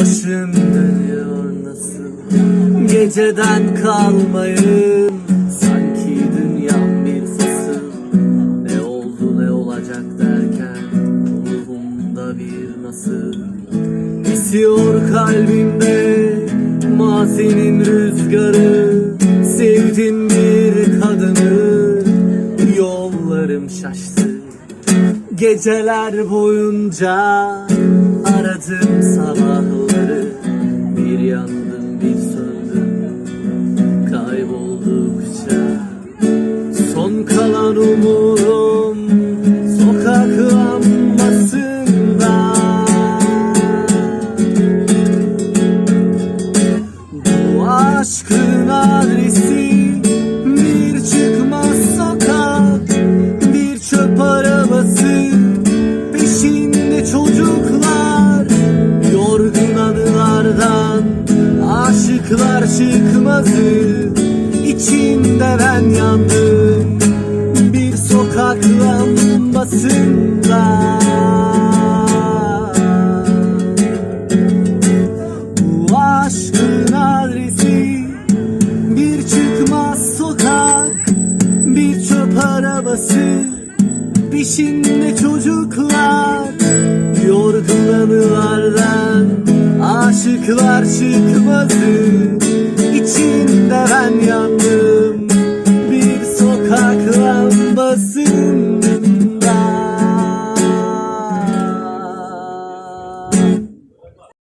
Başım dönüyor nasıl? Geceden kalmayın. Sanki dünyam bir fasıl Ne oldu ne olacak derken Ruhumda bir nasıl? Esiyor kalbimde Mazinin rüzgarı. Sevdim bir kadını. Yollarım şaştı. Geceler boyunca aradım sabahları Bir yandım bir söndüm kayboldukça Son kalan umudum sokak lambasında Bu aşkın adresi aşıklar çıkmazı İçinde ben yandım. Bir sokak lambasında. Bu aşkın adresi bir çıkmaz sokak Bir çöp arabası. Peşinde çocuklar Yorgun anılardan Aşıklar çıkmazı